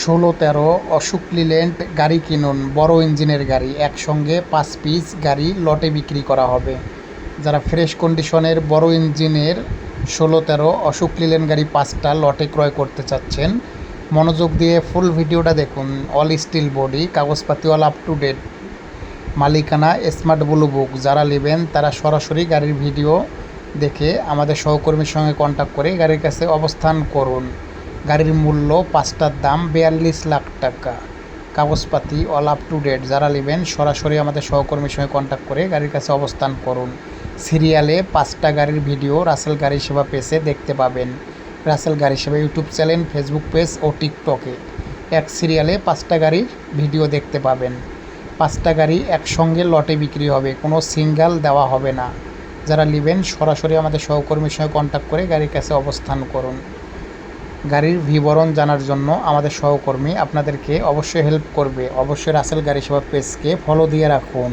ষোলো তেরো অশোক লিল্যান্ড গাড়ি কিনুন, বড় ইঞ্জিনের গাড়ি, একসঙ্গে পাঁচ পিস গাড়ি লটে বিক্রি করা হবে। যারা ফ্রেশ কন্ডিশনের বড় ইঞ্জিনের ষোলো তেরো অশোক লিল্যান্ড গাড়ি পাঁচটা লটে ক্রয় করতে চাচ্ছেন, মনোযোগ দিয়ে ফুল ভিডিওটা দেখুন। অল স্টিল বডি কাগজপাতি অল আপ টু ডেট মালিকানা স্মার্ট ব্লু বুক। যারা নেবেন তারা সরাসরি গাড়ির ভিডিও দেখে আমাদের সহকর্মীর সঙ্গে কন্ট্যাক্ট করে গাড়ির কাছে অবস্থান করুন। গাড়ির মূল্য পাঁচটার দাম বিয়াল্লিশ লাখ টাকা। কাগজপাতি অল আপ টু ডেট যারা নেবেন, সরাসরি আমাদের সহকর্মীর সঙ্গে কন্ট্যাক্ট করে গাড়ির কাছে অবস্থান করুন। সিরিয়ালে পাঁচটা গাড়ির ভিডিও রাসেল গাড়ি সেবা পেজে দেখতে পাবেন। রাসেল গাড়ি সেবা ইউটিউব চ্যানেল ফেসবুক পেজ ও টিকটকে এক সিরিয়ালে পাঁচটা গাড়ির ভিডিও দেখতে পাবেন। পাঁচটা গাড়ি একসঙ্গে লটে বিক্রি হবে, কোনো সিঙ্গেল দেওয়া হবে না। যারা নেবেন, সরাসরি আমাদের সহকর্মীর সঙ্গে কন্ট্যাক্ট করে গাড়ির কাছে অবস্থান করুন। গাড়ির বিবরণ জানার জন্য আমাদের সহকর্মী আপনাদেরকে অবশ্যই হেল্প করবে। অবশ্যই রাসেল গাড়ি সেবা পেজকে ফলো দিয়ে রাখুন।